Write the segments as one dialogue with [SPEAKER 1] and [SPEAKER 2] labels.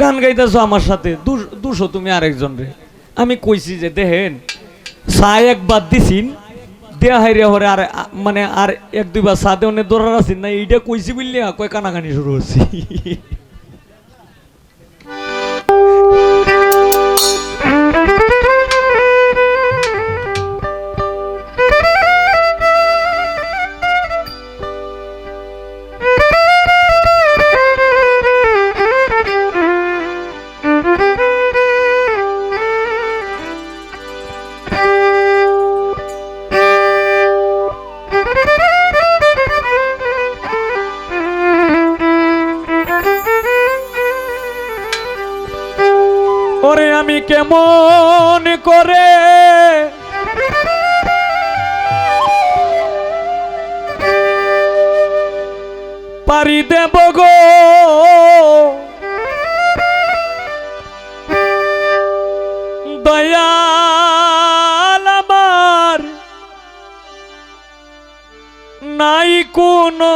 [SPEAKER 1] গান গাইতেছো আমার সাথে দুশো তুমি আরেকজন রে। আমি কইছি যে দেখেন চা একবার দিছিন, দেয়া হাইরে হরে আর মানে আর এক দুইবার চা দেওয়া দৌড়ার আছেন না, এইটা কইছি বললে কয় কানাকানি শুরু হচ্ছে। কেমন করে? পারি দেব গো। দয়াল আমার নাই কোনো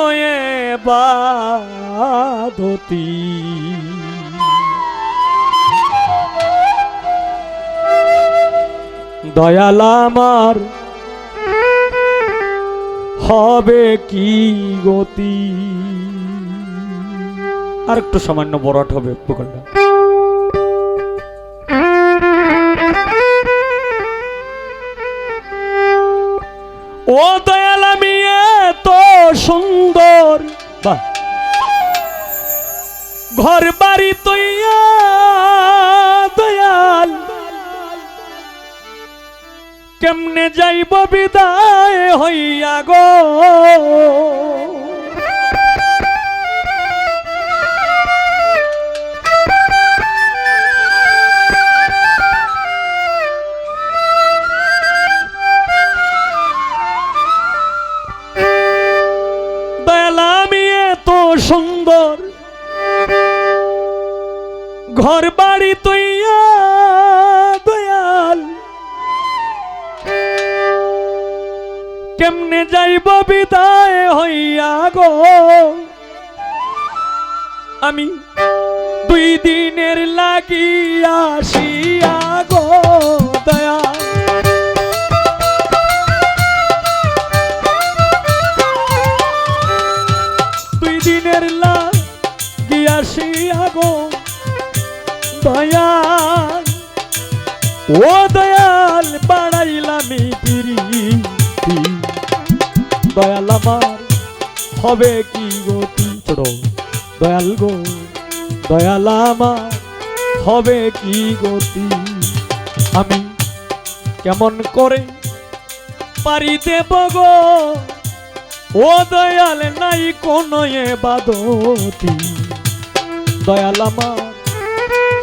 [SPEAKER 1] বাধতি দয়াল আমার। হবে কি গতি? আর একটু সামান্য বড়ট হবে পুকুরটা ও দয়াল আমি এত সুন্দর। ঘর বাড়ি তৈয়া কেমনে যাইব বিদায় হইয়া গো? সুন্দর ঘর বাড়ি তৈয়া কেমনে যাইব বিদায় হইয়া গো? আমি দুই দিনের লাগিয়া আসিয়া গো, দয়া। দুই দিনের লাগিয়া আসিয়া গো, দয়াল। ও দয়াল, বাড়াইলামি দয়াল আমার, হবে কি গতি ছোট দয়াল গো, দয়াল আমার, হবে কি গতি আমি কেমন করে পারি দেব গো? ও দয়াল নাই কোনো বাদতি। দয়াল আমার,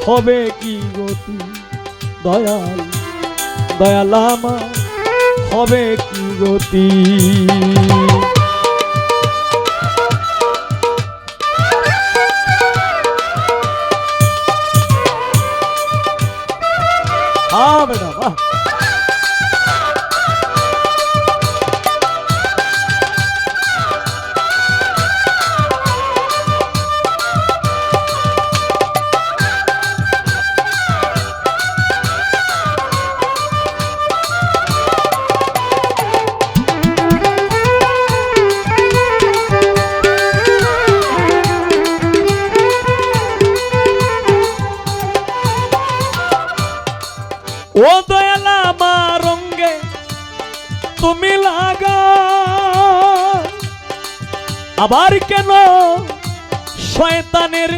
[SPEAKER 1] হবে কি গতি দয়াল দয়াল আমার হবে কি গতি? ও দয়ালা আমার রঙ্গে তুমি লাগা আবার কেন শয়তানের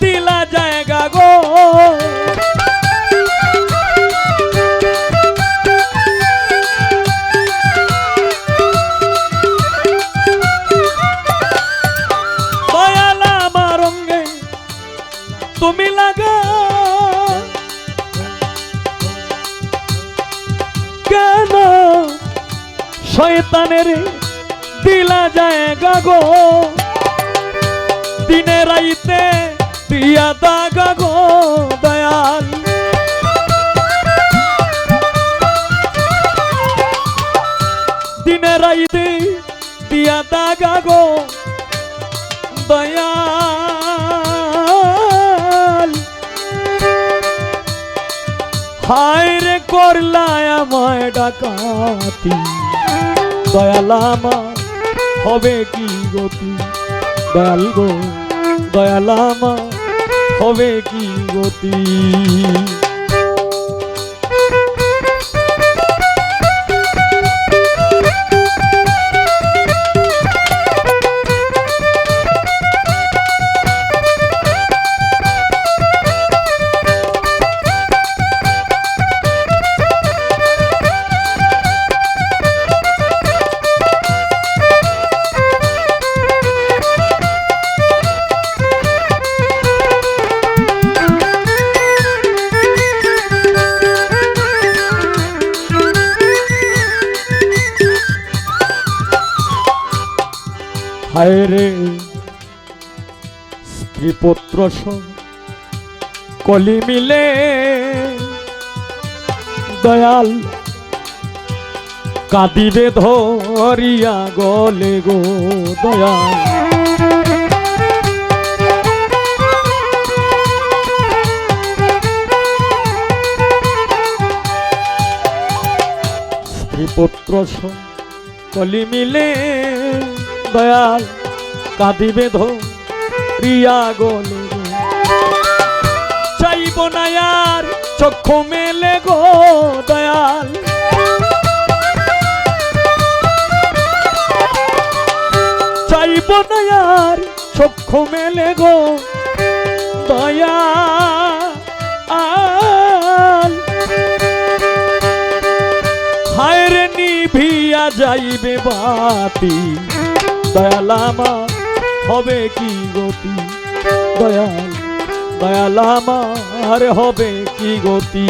[SPEAKER 1] দিলা জায়গা গো? শয়তানের দিলা যায় গো। দিনে রাইতে দিয়া দাগা গো দয়াল। দিনে রাইতে দিয়া দাগা গো দয়াল। হায় রে করলায় আমায় ডাকাতি। দয়াল আমার হবে কি গতি দয়াল গো দয়াল আমার হবে কি গতি হায় রে স্ত্রী পুত্র সব কলি মিলে দয়াল কাঁদিবে ধরিয়া গলে গো দয়াল। স্ত্রী পুত্র সব কলি মিলে দয়াল কাঁদিবে ধরিয়া গলে গো চাইব না আর চক্ষু মেলে গো দয়াল। চাইব না আর চক্ষু মেলে গো দয়াল। হায় রে নিভিয়া যাইবে বাতি। দয়াল আমার হবে কি গতি? দয়াল দয়াল আমার হবে কি গতি?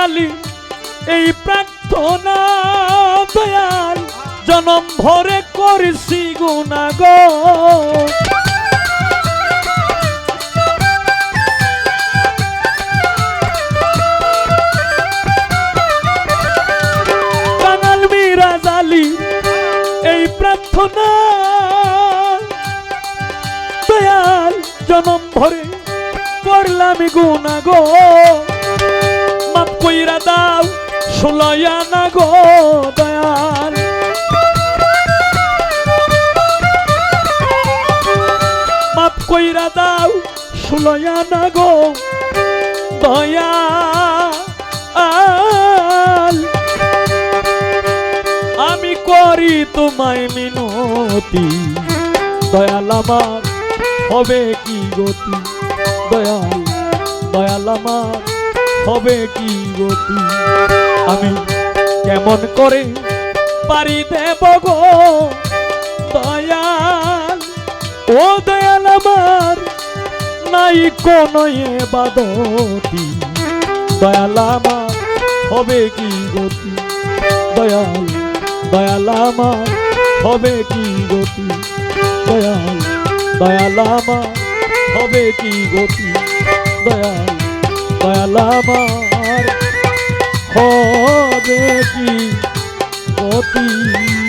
[SPEAKER 1] জালি এই প্রার্থনা দয়াল, জনম ভরে করিছি গুণা গো। কানাল মীরা জালি এই প্রার্থনা দয়াল, জনম ভরে করলাম গুণা গো। মাপ কইরা দাও ষোলয়া না গো দয়াল। মাপ কইরা দাও ষোলয়া না গো দয়াল। আমি করি তোমায় মিনতি, দয়াল আমার, হবে কি গতি? দয়াল দয়াল আমার। হবে কি গতি আমি কেমন করে পারি দেব গো? দয়াল, ও দয়াল আমার, নাই কোনো বাদতি দয়াল আমার, হবে কি গতি দয়াল দয়াল আমার, হবে কি গতি দয়াল দয়াল আমার, হবে কি গতি দয়াল দয়াল আমার। হবে কি গতি?